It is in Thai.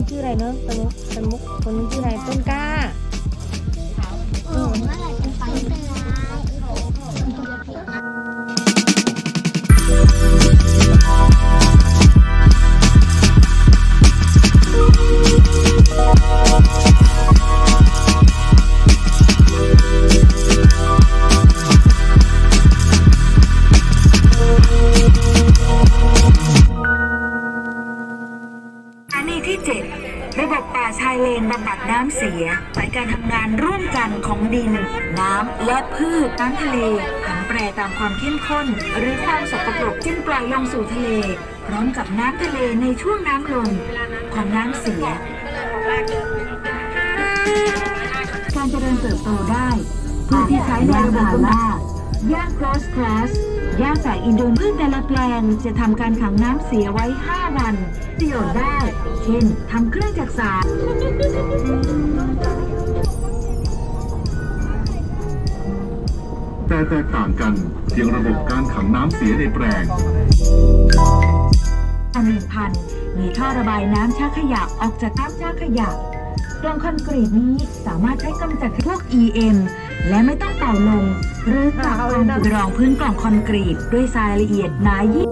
นั้นชื่ออะไรเนอะตะมุกตะมุกคนนั้นชื่ออะไรต้นกล้า ระบบป่าชายเลนบำบัดน้ำเสียสายการทำงานร่วมกันของดิน น้ำและพืชน้ำทะเลผันแปรตามความเข้มข้น หรือความสกปรกจึงปล่อยลงสู่ทะเล พร้อมกับน้ำทะเลในช่วงน้ำลงของน้ำเสียการเจริญเติบโตได้พืชที่ใช้ในระบบล่า หญ้า cross grass หญ้าจากอินโดนีเซียพืชแต่ละแปลงจะทำการขังน้ำเสียไว้ 5 วันประโยชน์ได้ เช่นทำเครื่องจักรสานแต่แตกต่างกันเพียงระบบการขังน้ำเสียในแปลงอันหนึ่งพันมีท่อระบายน้ำชักขยะออกจากน้ำชักขยะกล่องคอนกรีตนี้สามารถใช้กำจัดพวก EM และไม่ต้องเป่าลมหรือกับการรองพื้นกล่องคอนกรีตด้วยทรายละเอียดหนายิ่ง